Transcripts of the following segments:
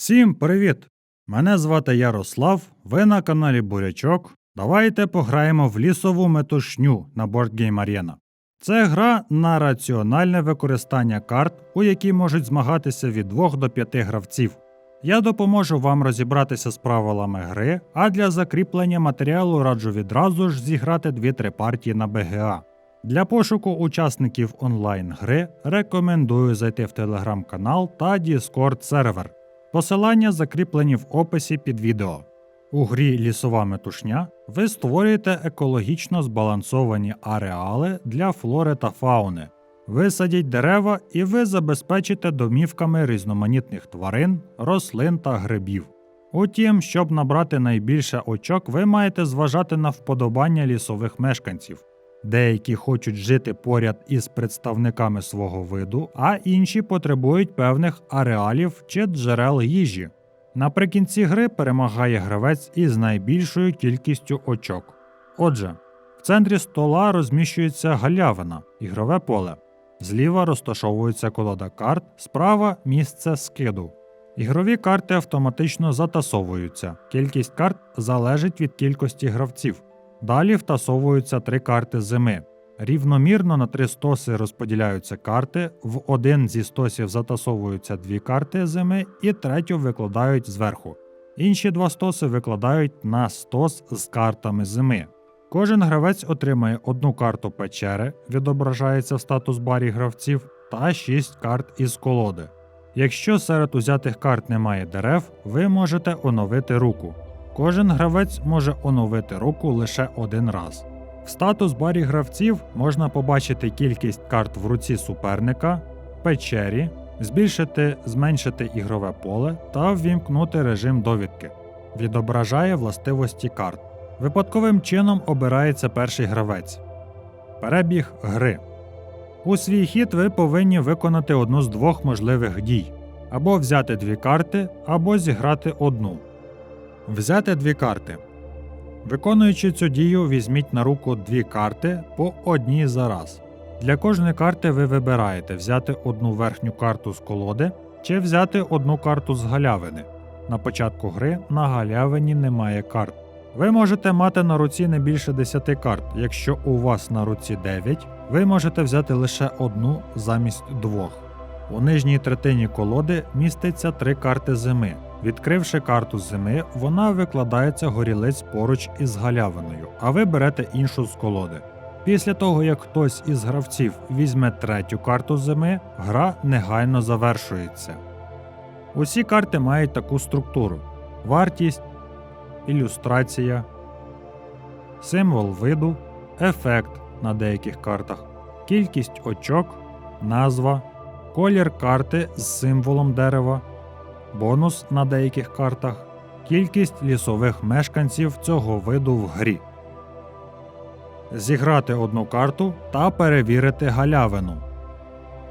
Всім привіт! Мене звати Ярослав, ви на каналі Бурячок. Давайте пограємо в лісову метушню на Board Game Arena. Це гра на раціональне використання карт, у якій можуть змагатися від 2 до 5 гравців. Я допоможу вам розібратися з правилами гри, а для закріплення матеріалу раджу відразу ж зіграти 2-3 партії на БГА. Для пошуку учасників онлайн гри рекомендую зайти в телеграм-канал та Discord сервер. Посилання закріплені в описі під відео. У грі Лісова метушня ви створюєте екологічно збалансовані ареали для флори та фауни. Висадіть дерева і ви забезпечите домівками різноманітних тварин, рослин та грибів. Утім, щоб набрати найбільше очок, ви маєте зважати на вподобання лісових мешканців. Деякі хочуть жити поряд із представниками свого виду, а інші потребують певних ареалів чи джерел їжі. Наприкінці гри перемагає гравець із найбільшою кількістю очок. Отже, в центрі стола розміщується галявина, ігрове поле. Зліва розташовується колода карт, справа місце скиду. Ігрові карти автоматично затасовуються. Кількість карт залежить від кількості гравців. Далі втасовуються три карти зими. Рівномірно на три стоси розподіляються карти, в один зі стосів затасовуються дві карти зими і третю викладають зверху. Інші два стоси викладають на стос з картами зими. Кожен гравець отримає одну карту печери, відображається в статус барі гравців, та 6 карт із колоди. Якщо серед узятих карт немає дерев, ви можете оновити руку. Кожен гравець може оновити руку лише один раз. В статус барі гравців можна побачити кількість карт в руці суперника, печері, збільшити, зменшити ігрове поле та ввімкнути режим довідки. Відображає властивості карт. Випадковим чином обирається перший гравець. Перебіг гри. У свій хід ви повинні виконати одну з двох можливих дій: або взяти дві карти, або зіграти одну. Взяти дві карти. Виконуючи цю дію, візьміть на руку дві карти по одній за раз. Для кожної карти ви вибираєте взяти одну верхню карту з колоди чи взяти одну карту з галявини. На початку гри на галявині немає карт. Ви можете мати на руці не більше 10 карт. Якщо у вас на руці 9, ви можете взяти лише одну замість двох. У нижній третині колоди міститься три карти зими. Відкривши карту зими, вона викладається горілиць поруч із галявиною, а ви берете іншу з колоди. Після того, як хтось із гравців візьме третю карту зими, гра негайно завершується. Усі карти мають таку структуру: вартість, ілюстрація, символ виду, ефект на деяких картах, кількість очок, назва, колір карти з символом дерева, бонус на деяких картах, кількість лісових мешканців цього виду в грі. Зіграти одну карту та перевірити галявину.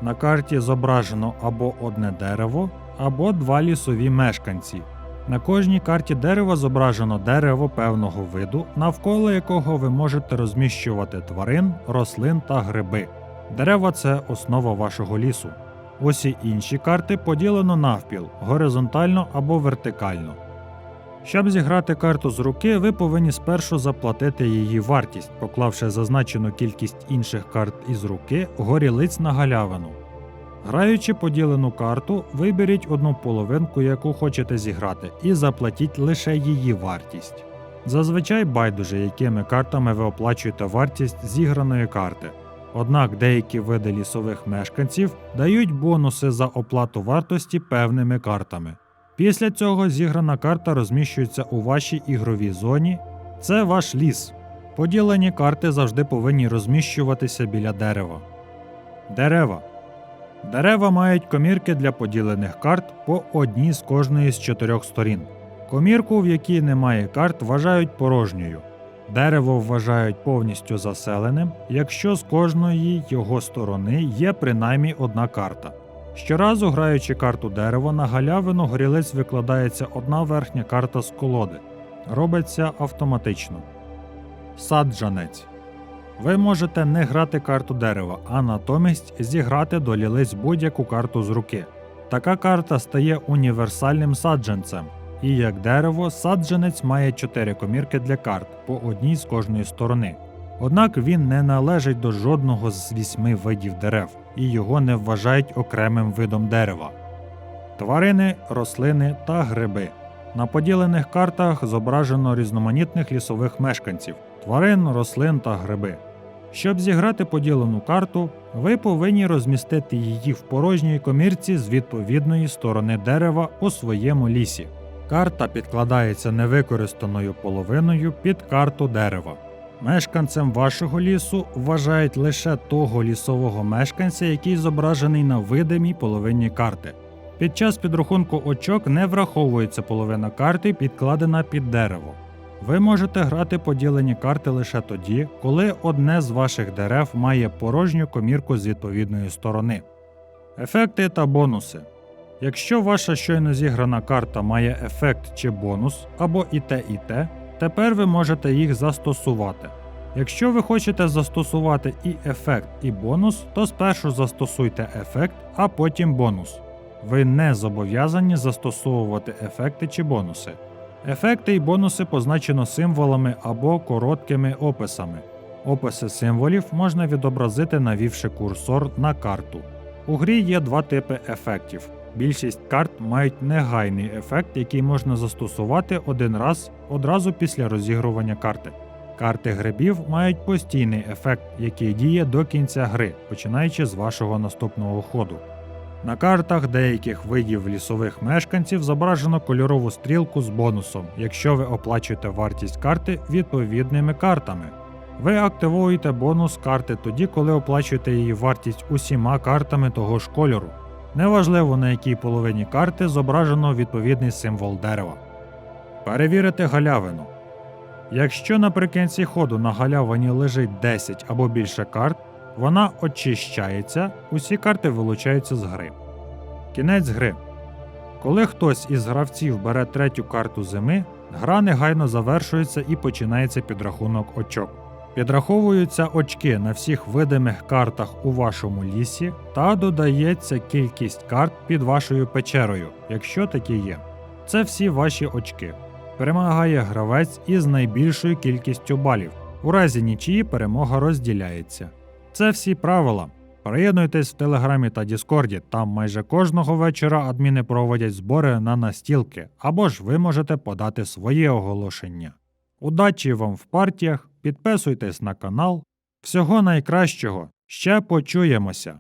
На карті зображено або одне дерево, або два лісові мешканці. На кожній карті дерева зображено дерево певного виду, навколо якого ви можете розміщувати тварин, рослин та гриби. Дерева це основа вашого лісу. Усі інші карти поділено навпіл горизонтально або вертикально. Щоб зіграти карту з руки, ви повинні спершу заплатити її вартість, поклавши зазначену кількість інших карт із руки горілиць на галявину. Граючи поділену карту, виберіть одну половинку, яку хочете зіграти, і заплатіть лише її вартість. Зазвичай байдуже, якими картами ви оплачуєте вартість зіграної карти. Однак деякі види лісових мешканців дають бонуси за оплату вартості певними картами. Після цього зіграна карта розміщується у вашій ігровій зоні. Це ваш ліс. Поділені карти завжди повинні розміщуватися біля дерева. Дерева. Дерева мають комірки для поділених карт по одній з кожної з чотирьох сторін. Комірку, в якій немає карт, вважають порожньою. Дерево вважають повністю заселеним, якщо з кожної його сторони є принаймні одна карта. Щоразу граючи карту дерева, на галявину горілиць викладається одна верхня карта з колоди. Робиться автоматично. Саджанець. Ви можете не грати карту дерева, а натомість зіграти до лілиць будь-яку карту з руки. Така карта стає універсальним саджанцем. І як дерево, саджанець має 4 комірки для карт по одній з кожної сторони. Однак він не належить до жодного з вісьми видів дерев, і його не вважають окремим видом дерева. Тварини, рослини та гриби. На поділених картах зображено різноманітних лісових мешканців тварин, рослин та гриби. Щоб зіграти поділену карту, ви повинні розмістити її в порожній комірці з відповідної сторони дерева у своєму лісі. Карта підкладається невикористаною половиною під карту дерева. Мешканцем вашого лісу вважають лише того лісового мешканця, який зображений на видимій половині карти. Під час підрахунку очок не враховується половина карти, підкладена під дерево. Ви можете грати поділені карти лише тоді, коли одне з ваших дерев має порожню комірку з відповідної сторони. Ефекти та бонуси. Якщо ваша щойно зіграна карта має ефект чи бонус, або і те, і те, тепер ви можете їх застосувати. Якщо ви хочете застосувати і ефект, і бонус, то спершу застосуйте ефект, а потім бонус. Ви не зобов'язані застосовувати ефекти чи бонуси. Ефекти і бонуси позначено символами або короткими описами. Описи символів можна відобразити, навівши курсор на карту. У грі є два типи ефектів. Більшість карт мають негайний ефект, який можна застосувати один раз одразу після розігрування карти. Карти грибів мають постійний ефект, який діє до кінця гри, починаючи з вашого наступного ходу. На картах деяких видів лісових мешканців зображено кольорову стрілку з бонусом, якщо ви оплачуєте вартість карти відповідними картами. Ви активуєте бонус карти тоді, коли оплачуєте її вартість усіма картами того ж кольору. Неважливо на якій половині карти зображено відповідний символ дерева. Перевірити галявину. Якщо наприкінці ходу на галявині лежить 10 або більше карт, вона очищається, усі карти вилучаються з гри. Кінець гри. Коли хтось із гравців бере третю карту зими, гра негайно завершується і починається підрахунок очок. Підраховуються очки на всіх видимих картах у вашому лісі та додається кількість карт під вашою печерою, якщо такі є. Це всі ваші очки. Перемагає гравець із найбільшою кількістю балів. У разі нічиї перемога розділяється. Це всі правила. Приєднуйтесь в Телеграмі та Діскорді, там майже кожного вечора адміни проводять збори на настілки, або ж ви можете подати своє оголошення. Удачі вам в партіях, підписуйтесь на канал. Всього найкращого, ще почуємося!